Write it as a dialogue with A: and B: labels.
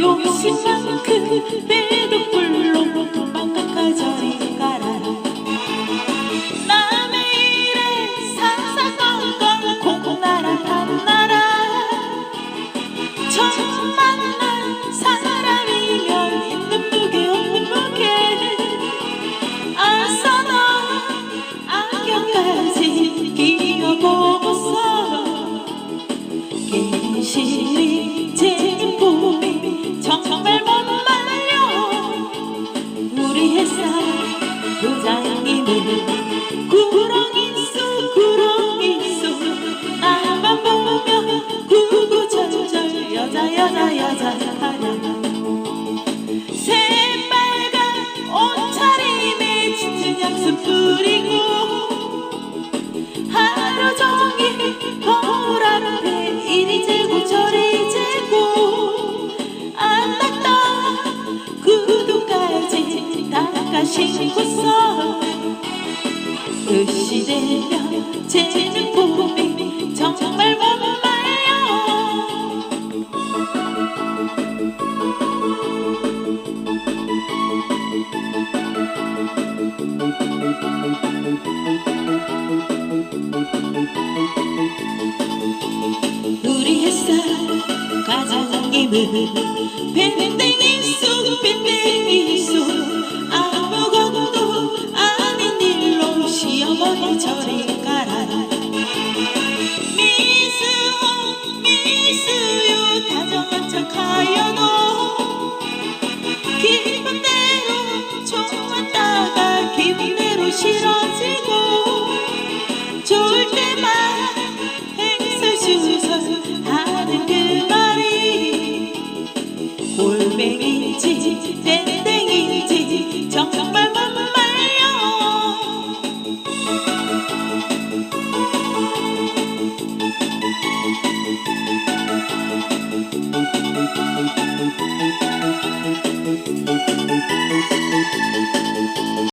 A: You're so 당신의 제품이 정말 못 말려 우리의 사랑 부장님은 구 그 시대면 재는 꿈이 정말 못나요. 우리 햇살 가장 김은 밴댕이 미수요. 다정한 척하여 너 기분대로 좋았다가 기분대로 싫어지고 Thank you.